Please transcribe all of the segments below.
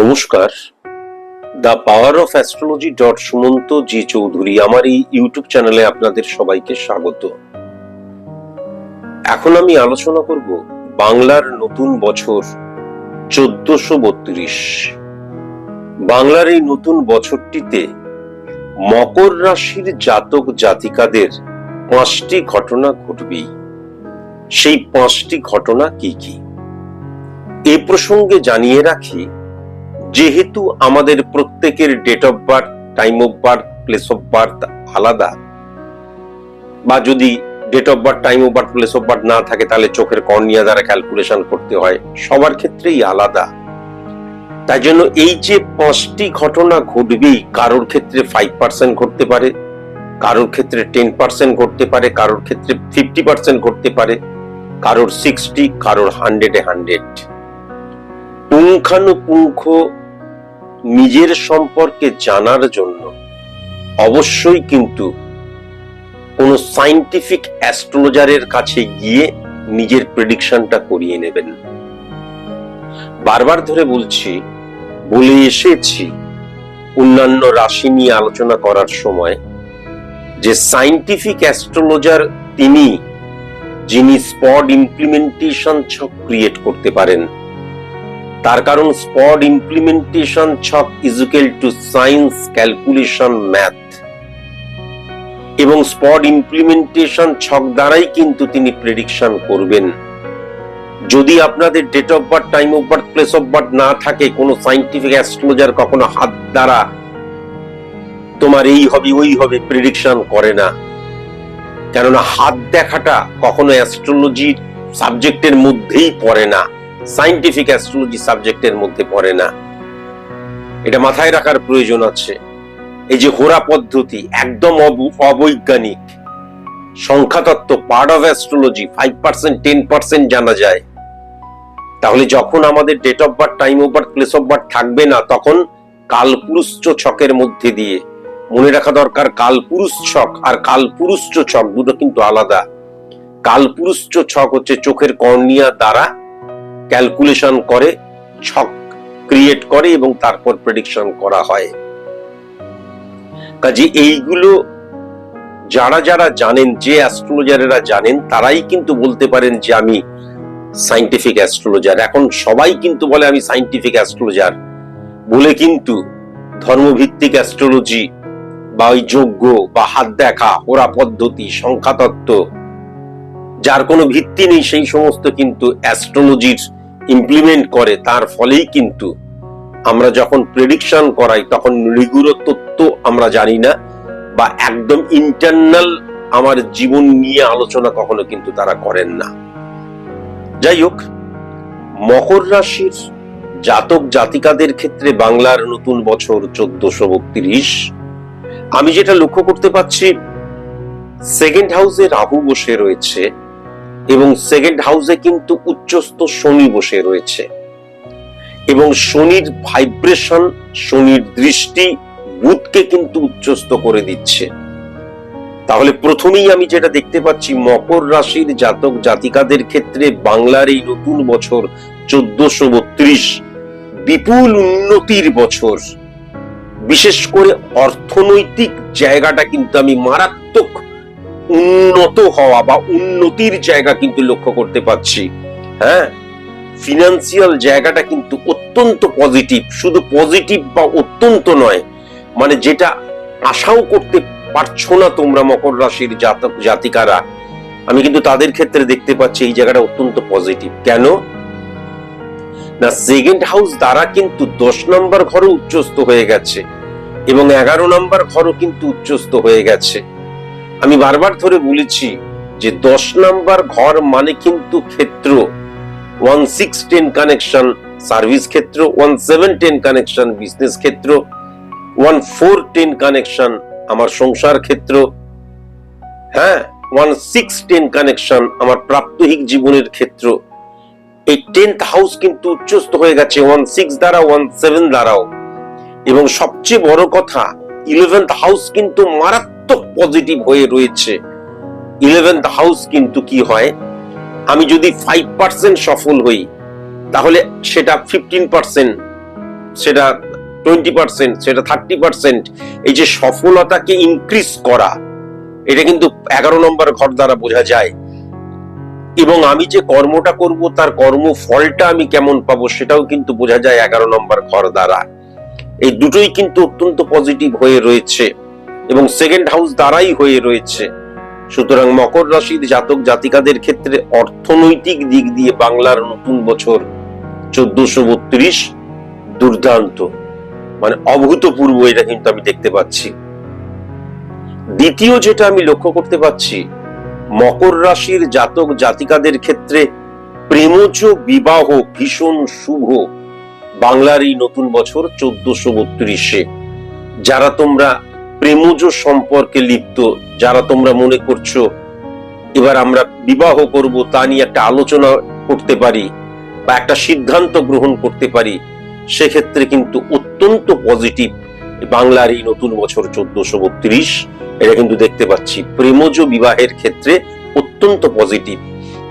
নমস্কার। The power of astrology dot Sumanta ji Chowdhury, আমার এই ইউটিউব চ্যানেলে আপনাদের সবাইকে স্বাগত। এখন আমি আলোচনা করব বাংলার নতুন বছর চোদ্দশো বত্রিশ। বাংলার এই নতুন বছরটিতে মকর রাশির জাতক জাতিকাদের পাঁচটি ঘটনা ঘটবেই। সেই পাঁচটি ঘটনা কি কি? এ প্রসঙ্গে জানিয়ে রাখি যেহেতু আমাদের প্রত্যেকের date of birth time of birth place of birth আলাদা, বা যদি date of birth time of birth place of birth না থাকে, তাহলে চোখের কর্নিয়া দ্বারা ক্যালকুলেশন করতে হয়। সবার ক্ষেত্রেই আলাদা। তাই জন্য এই যে পাঁচটি ঘটনা ঘটবেই, কারোর ক্ষেত্রে ফাইভ পার্সেন্ট ঘটতে পারে, কারোর ক্ষেত্রে টেন পার্সেন্ট ঘটতে পারে, কারোর ক্ষেত্রে ফিফটি পার্সেন্ট ঘটতে পারে, কারোর সিক্সটি কারোর হান্ড্রেডে হান্ড্রেড পুঙ্খানুপুঙ্খ নিজের সম্পর্কে জানার জন্য অবশ্যই কিন্তু কোনো সাইন্টিফিক অ্যাস্ট্রোলজারের কাছে গিয়ে নিজের প্রেডিকশনটা করিয়ে নেবেন। বারবার ধরে বলছি, বলে এসেছি, অন্যান্য রাশি নিয়ে আলোচনা করার সময় যে সাইন্টিফিক অ্যাস্ট্রোলজার তিনি, যিনি স্পট ইমপ্লিমেন্টেশন ছক ক্রিয়েট করতে পারেন তার কারণ স্পট ইমপ্লিমেন্টেশন ছক equal to science calculation math এবং স্পট ইমপ্লিমেন্টেশন ছক দ্বারাই কিন্তু তিনি প্রেডিকশন করবেন। যদি আপনাদের date of birth time of birth place of birth না থাকে, কোনো সাইন্টিফিক অ্যাস্ট্রোলজার কখনো হাত দ্বারা, তোমার এই হবে, ওই হবে প্রেডিকশন করে না। কেননা হাত দেখাটা কখনো অ্যাস্ট্রোলজির সাবজেক্টের মধ্যেই পড়ে না। সাইন্টিফিক অ্যাস্ট্রোলজি সাবজেক্টের মধ্যে পড়ে না। এটা মাথায় রাখার প্রয়োজন আছে। এই যে হোরা পদ্ধতি একদম অব- অবৈজ্ঞানিক। সংখ্যাতত্ত্ব part of astrology five percent ten percent জানা যায়। তাহলে যখন আমাদের date of birth time of birth place of birth থাকবে না, তখন কালপুরুষ ছকের মধ্যে দিয়ে মনে রাখা দরকার, কালপুরুষ ছক আর কালপুরুষ ছক দুটো কিন্তু আলাদা। কালপুরুষ ছক হচ্ছে চোখের কর্নিয়া দ্বারা ক্যালকুলেশন করে, ছক ক্রিয়েট করে এবং তারপর প্রেডিকশন করা হয়। কাজে এইগুলো যারা যারা জানেন, যে অ্যাস্ট্রোলজারেরা জানেন, তারাই কিন্তু বলতে পারেন যে আমি সাইন্টিফিক অ্যাস্ট্রোলজার এখন সবাই কিন্তু বলে আমি সাইন্টিফিক অ্যাস্ট্রোলজার বলে কিন্তু ধর্মভিত্তিক অ্যাস্ট্রোলজি বা ওই যোগ্য বা হাত দেখা, ওরা পদ্ধতি, সংখ্যাতত্ত্ব, যার কোনো ভিত্তি নেই, সেই সমস্ত কিন্তু অ্যাস্ট্রোলজির ইমপ্লিমেন্ট করে, তার ফলেই কিন্তু আমরা যখন প্রেডিকশন করাই, তখন নিগুড় তথ্য আমরা জানি না বা একদম ইন্টারনাল আমার জীবন নিয়ে আলোচনা কখনো কিন্তু তারা করেন না। যাই হোক, মকর রাশির জাতক জাতিকাদের ক্ষেত্রে বাংলার নতুন বছর চোদ্দশো বত্রিশ। আমি যেটা লক্ষ্য করতে পাচ্ছি সেকেন্ড হাউসে রাহু বসে রয়েছে। এবং সেকেন্ড হাউসে কিন্তু উচ্চস্থ শনি বসে রয়েছে। এবং শনির ভাইব্রেশন, শনির দৃষ্টি বুধকে কিন্তু উচ্চস্থ করে দিচ্ছে। তাহলে প্রথমেই আমি যেটা দেখতে পাচ্ছি, মকর রাশির জাতক জাতিকাদের ক্ষেত্রে বাংলার এই নতুন বছর চোদ্দশো বত্রিশ বিপুল উন্নতির বছর। বিশেষ করে অর্থনৈতিক জায়গাটা কিন্তু আমি মারাত্মক উন্নত হওয়া বা উন্নতির জায়গা কিন্তু লক্ষ্য করতে পাচ্ছি হ্যাঁ? ফিনান্সিয়াল জায়গাটা কিন্তু অত্যন্ত পজিটিভ শুধু পজিটিভ বা অত্যন্ত নয় মানে যেটা আশাও করতে পারছ না তোমরা মকর রাশির জাতক জাতিকারা, আমি কিন্তু তাদের ক্ষেত্রে দেখতে পাচ্ছি এই জায়গাটা অত্যন্ত পজিটিভ কেন? না সেকেন্ড হাউস দ্বারা কিন্তু দশ নম্বর ঘরও উচ্চস্থ হয়ে গেছে এবং এগারো নম্বর ঘরও কিন্তু উচ্চস্থ হয়ে গেছে। আমি বারবার ধরে বলেছি যে দশ নাম্বার ঘর মানে কিন্তু ক্ষেত্র। One six ten connection service ক্ষেত্র, one seven ten connection business ক্ষেত্র, ওয়ান ফোর টেন কানেকশন আমার সংসার ক্ষেত্র হ্যাঁ ওয়ান সিক্স টেন কানেকশন আমার প্রাত্যহিক জীবনের ক্ষেত্র। এই টেন্থ হাউস কিন্তু উচ্চস্থ হয়ে গেছে, ওয়ান সিক্স দ্বারা, ওয়ান সেভেন দ্বারাও। এবং সবচেয়ে বড় কথা, ইলেভেন্থ হাউস কিন্তু মারাত্মক পজিটিভ হয়ে রয়েছে। ইলেভেন্থ হাউস কিন্তু কি হয়? আমি যদি ফাইভ পার্সেন্ট সফল হই, তাহলে সেটা ফিফটিন পার্সেন্ট সেটা টোয়েন্টি পার্সেন্ট সেটা থার্টি পার্সেন্ট এই যে সফলতাকে ইনক্রিজ করা, এটা কিন্তু এগারো নম্বর ঘর দ্বারা বোঝা যায়। এবং আমি যে কর্মটা করব, তার কর্ম ফলটা আমি কেমন পাবো, সেটাও কিন্তু বোঝা যায় এগারো নম্বর ঘর দ্বারা। এই দুটোই কিন্তু অত্যন্ত পজিটিভ হয়ে রয়েছে। এবং সেকেন্ড হাউস দ্বারাই হয়ে রয়েছে। সুতরাং মকর রাশির জাতক জাতিকাদের ক্ষেত্রে অর্থনৈতিক দিক দিয়ে বাংলার নতুন বছর চোদ্দশো বত্রিশ দুর্দান্ত। মানে অভূতপূর্ব এটা কিন্তু আমি দেখতে পাচ্ছি। দ্বিতীয় যেটা আমি লক্ষ্য করতে পাচ্ছি, মকর রাশির জাতক জাতিকাদের ক্ষেত্রে প্রেমজ বিবাহ ভীষণ শুভ বাংলার এই নতুন বছর চোদ্দশো বত্রিশে। যারা তোমরা প্রেমজ সম্পর্কে লিপ্ত, যারা তোমরা মনে করছ, এবার আমরা বিবাহ করব তা নিয়ে একটা আলোচনা করতে পারি বা একটা সিদ্ধান্ত গ্রহণ করতে পারি, সেক্ষেত্রে কিন্তু অত্যন্ত পজিটিভ বাংলার এই নতুন বছর চোদ্দশো বত্রিশ, এটা কিন্তু দেখতে পাচ্ছি। প্রেমজ বিবাহের ক্ষেত্রে অত্যন্ত পজিটিভ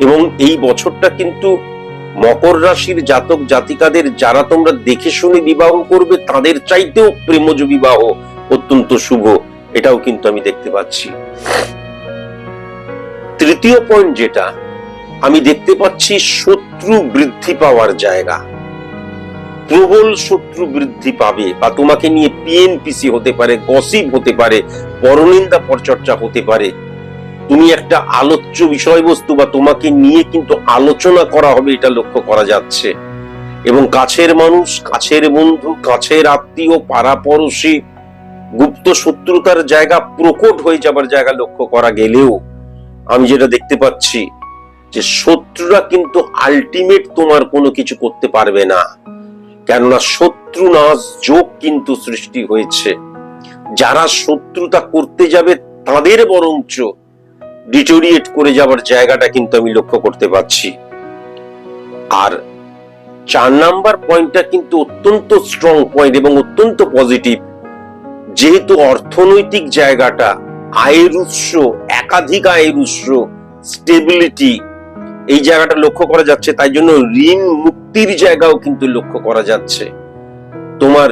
এবং এই বছরটা কিন্তু মকর রাশির জাতক জাতিকাদের যারা তোমরা দেখে শুনে বিবাহ করবে, তাদের চাইতেও প্রেমজ বিবাহ অত্যন্ত শুভ। এটাও কিন্তু আমি দেখতে পাচ্ছি। তৃতীয় পয়েন্ট যেটা, আমি দেখতে পাচ্ছি শত্রু বৃদ্ধি পাওয়ার জায়গা। প্রবল শত্রু বৃদ্ধি পাবে বা তোমাকে নিয়ে পিএনপিসি হতে পারে গসিপ হতে পারে, পরনিন্দা পরচর্চা হতে পারে। তুমি একটা আলোচ্য বিষয়বস্তু বা তোমাকে নিয়ে কিন্তু আলোচনা করা হবে, এটা লক্ষ্য করা যাচ্ছে। এবং কাছের মানুষ, কাছের বন্ধু, কাছের আত্মীয়, পাড়াপড়শি গুপ্ত শত্রুতার জায়গা প্রকট হয়ে যাবার জায়গা লক্ষ্য করা গেলেও আমি যেটা দেখতে পাচ্ছি যে শত্রুরা কিন্তু আলটিমেট তোমার কোনো কিছু করতে পারবে না। কেননা শত্রু নাশ যোগ কিন্তু সৃষ্টি হয়েছে। যারা শত্রুতা করতে যাবে তাদের বরঞ্চ ডিটোরিয়েট করে যাবার জায়গাটা কিন্তু আমি লক্ষ্য করতে পারছি আর চার নাম্বার পয়েন্টটা কিন্তু অত্যন্ত স্ট্রং পয়েন্ট এবং অত্যন্ত পজিটিভ যেহেতু অর্থনৈতিক জায়গাটা আয়ের উৎস, একাধিক আয়ের উৎস স্টেবিলিটি এই জায়গাটা লক্ষ্য করা যাচ্ছে, তাই জন্য ঋণ মুক্তির জায়গাও কিন্তু লক্ষ্য করা যাচ্ছে। তোমার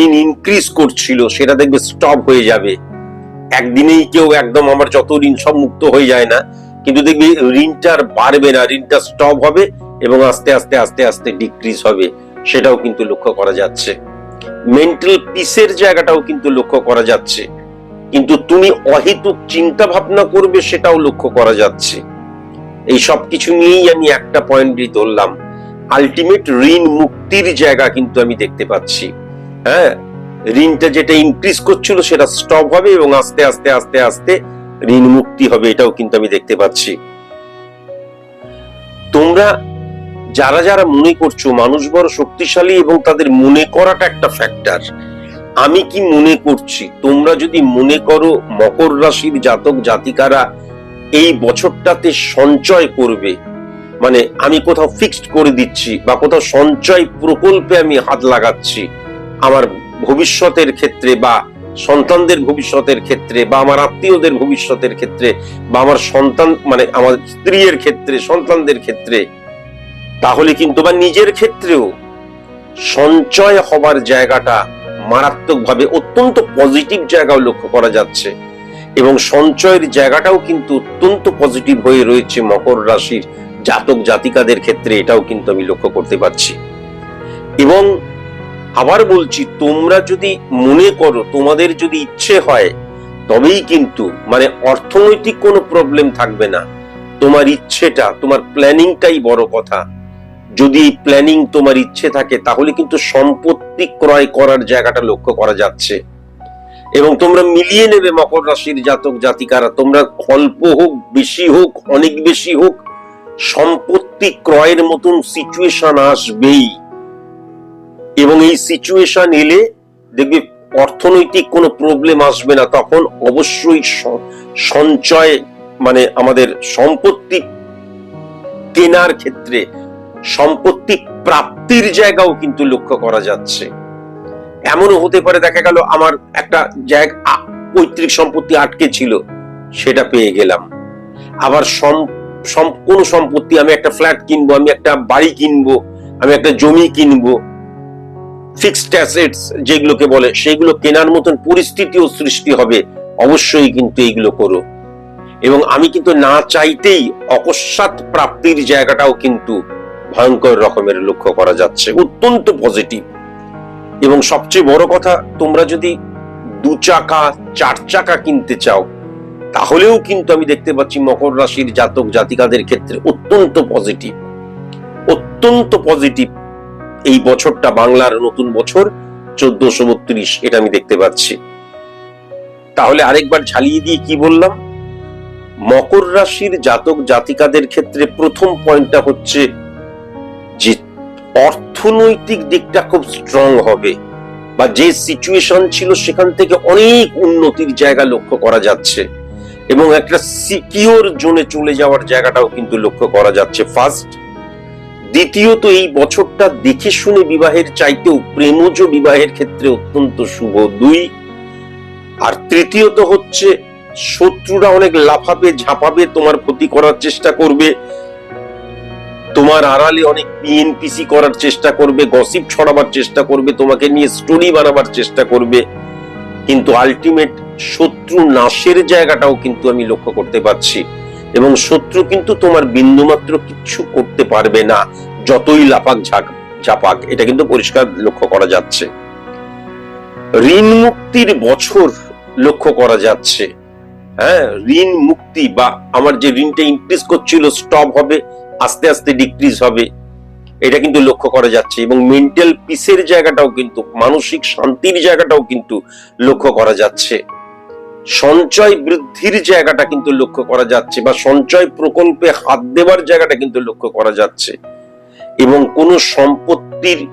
ঋণ ইনক্রিজ করছিল, সেটা দেখবে স্টপ হয়ে যাবে। একদিনেই কেউ একদম আমার যত ঋণ সব মুক্ত হয়ে যায় না, কিন্তু দেখবি ঋণটা আর বাড়বে না, ঋণটা স্টপ হবে এবং আস্তে আস্তে আস্তে আস্তে ডিক্রিজ হবে, সেটাও কিন্তু লক্ষ্য করা যাচ্ছে। মেন্টাল পিসের জায়গাটাও কিন্তু লক্ষ্য করা যাচ্ছে। কিন্তু তুমি অহেতুক চিন্তা ভাবনা করবে সেটাও লক্ষ্য করা যাচ্ছে। এই সব কিছু নিয়েই আমি একটা পয়েন্টই ধরলাম। আলটিমেট ঋণ মুক্তির জায়গা কিন্তু আমি দেখতে পাচ্ছি। হ্যাঁ? ঋণটা যেটা ইনক্রিজ করছিল সেটা স্টপ হবে এবং আস্তে আস্তে আস্তে আস্তে ঋণ মুক্তি হবে, এটাও কিন্তু আমি দেখতে পাচ্ছি। তোমরা যারা যারা মনে করছ মানুষ বড় শক্তিশালী এবং তাদের মনে করাটা একটা ফ্যাক্টর আমি কি মনে করছি? তোমরা যদি মনে করো মকর রাশির জাতক জাতিকারা এই বছরটাতে সঞ্চয় করবে মানে আমি কোথাও ফিক্সড করে দিচ্ছি বা কোথাও সঞ্চয় প্রকল্পে আমি হাত লাগাচ্ছি, আমার ভবিষ্যতের ক্ষেত্রে বা সন্তানদের ভবিষ্যতের ক্ষেত্রে বা আমার আত্মীয়দের ভবিষ্যতের ক্ষেত্রে বা আমার সন্তান মানে আমার স্ত্রীর ক্ষেত্রে, সন্তানদের ক্ষেত্রে তাহলে কিন্তু বা নিজের ক্ষেত্রেও সঞ্চয় হবার জায়গাটা মারাত্মকভাবে অত্যন্ত পজিটিভ জায়গাও লক্ষ্য করা যাচ্ছে। এবং সঞ্চয়ের জায়গাটাও কিন্তু অত্যন্ত পজিটিভ হয়ে রয়েছে মকর রাশির জাতক জাতিকাদের ক্ষেত্রে, এটাও কিন্তু আমি লক্ষ্য করতে পারছি। এবং আবার বলছি, তোমরা যদি মনে করো, তোমাদের যদি ইচ্ছে হয়, তবেই কিন্তু মানে অর্থনৈতিক কোনো প্রবলেম থাকবে না। তোমার ইচ্ছেটা, তোমার প্ল্যানিংটাই বড় কথা। যদি প্ল্যানিং তোমার ইচ্ছে থাকে, তাহলে কিন্তু সম্পত্তি ক্রয় করার জায়গাটা লক্ষ্য করা যাচ্ছে। এবং তোমরা মিলিয়ে নেবে মকর রাশির জাতক জাতিকারা। তোমরা অল্প হোক, বেশি হোক, অনেক বেশি হোক, সম্পত্তি ক্রয়ের মতন সিচুয়েশন আসবেই। এবং এই সিচুয়েশন এলে দেখবে অর্থনৈতিক কোনো প্রবলেম আসবে না। তখন অবশ্যই সঞ্চয় মানে আমাদের সম্পত্তি কেনার ক্ষেত্রে সম্পত্তি প্রাপ্তির জায়গাও কিন্তু লক্ষ্য করা যাচ্ছে। এমনও হতে পারে, দেখা গেল আমার একটা জায়গা পৈতৃক সম্পত্তি আটকে ছিল, সেটা পেয়ে গেলাম। আবার কোনো সম্পত্তি আমি একটা ফ্ল্যাট কিনবো, আমি একটা বাড়ি কিনবো, আমি একটা জমি কিনবো ফিক্সড অ্যাসেটস যেগুলোকে বলে, সেগুলো কেনার মতন পরিস্থিতিও সৃষ্টি হবে, অবশ্যই কিন্তু এইগুলো করো। এবং আমি কিন্তু না চাইতেই অকস্মাৎ প্রাপ্তির জায়গাটাও কিন্তু ভয়ঙ্কর রকমের লক্ষ্য করা যাচ্ছে, অত্যন্ত পজিটিভ এবং সবচেয়ে বড় কথা, তোমরা যদি দু চাকা, চার চাকা কিনতে চাও, তাহলেও কিন্তু আমি দেখতে পাচ্ছি মকর রাশির জাতক জাতিকাদের ক্ষেত্রে অত্যন্ত পজিটিভ অত্যন্ত পজিটিভ এই বছরটা, বাংলার নতুন বছর, চোদ্দশো বত্রিশ, এটা আমি দেখতে পাচ্ছি। তাহলে আরেকবার ঝালিয়ে দিয়ে কি বললাম? মকর রাশির জাতক জাতিকাদের ক্ষেত্রে প্রথম পয়েন্টটা হচ্ছে যে অর্থনৈতিক দিকটা খুব স্ট্রং হবে বা যে সিচুয়েশন ছিল সেখান থেকে অনেক উন্নতির জায়গা লক্ষ্য করা যাচ্ছে এবং একটা সিকিওর জোনে চলে যাওয়ার জায়গাটাও কিন্তু লক্ষ্য করা যাচ্ছে ফার্স্ট দ্বিতীয়ত, এই বছরটা দেখে শুনে বিবাহের চাইতেও প্রেমজ বিবাহের ক্ষেত্রে অত্যন্ত শুভ। দুই, আর তৃতীয়ত হচ্ছে, শত্রুরা অনেক লাফাবে, ঝাঁপাবে, তোমার ক্ষতি করার চেষ্টা করবে। তোমার আড়ালে অনেক পিএনপিসি করার চেষ্টা করবে গসিপ ছড়াবার চেষ্টা করবে, তোমাকে নিয়ে স্টোরি বানাবার চেষ্টা করবে, কিন্তু আলটিমেট শত্রু নাশের জায়গাটাও কিন্তু আমি লক্ষ্য করতে পারছি। এবং শত্রু কিন্তু তোমার বিন্দুমাত্র কিচ্ছু করতে পারবে না, যতই লাফাক ঝাঁক ঝাপাক, এটা কিন্তু পরিষ্কার লক্ষ্য করা যাচ্ছে। ঋণ মুক্তির বছর লক্ষ্য করা যাচ্ছে। হ্যাঁ ঋণ মুক্তি বা আমার যে ঋণটা ইনক্রিজ করছিল স্টপ হবে আস্তে আস্তে ডিক্রিজ হবে। এটা কিন্তু লক্ষ্য করা যাচ্ছে এবং মেন্টাল পিসের জায়গাটাও কিন্তু, মানসিক শান্তির জায়গাটাও কিন্তু লক্ষ্য করা যাচ্ছে। সঞ্চয় বৃদ্ধির জায়গাটা কিন্তু লক্ষ্য করা যাচ্ছে বা সঞ্চয় প্রকল্পে হাত দেওয়ার জায়গাটা কিন্তু লক্ষ্য করা যাচ্ছে। এবং কোন সম্পত্তির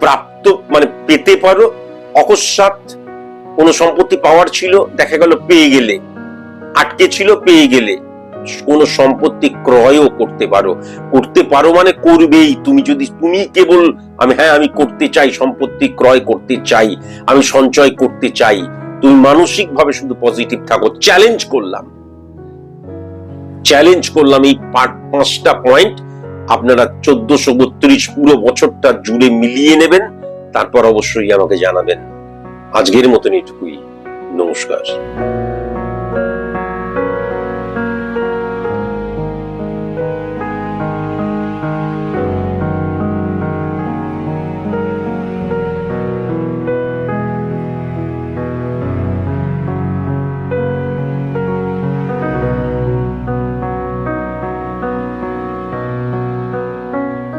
প্রাপ্ত মানে পেতে পারো, অকস্মাৎ কোন সম্পত্তি পাওয়ার ছিল, দেখা গেল পেয়ে গেলে, আটকে ছিল, পেয়ে গেলে। কোন সম্পত্তি ক্রয়ও করতে পারো। করতে পারো মানে করবেই। তুমি যদি, তুমি কেবল আমি হ্যাঁ আমি করতে চাই, সম্পত্তি ক্রয় করতে চাই, আমি সঞ্চয় করতে চাই, তুমি মানসিক ভাবে শুধু পজিটিভ থাকো। চ্যালেঞ্জ করলাম। চ্যালেঞ্জ করলাম এই পাঁচ- পাঁচটা পয়েন্ট আপনারা চোদ্দশো বত্রিশ পুরো বছরটা জুড়ে মিলিয়ে নেবেন। তারপর অবশ্যই আমাকে জানাবেন। আজকের মতন এটুকুই নমস্কার।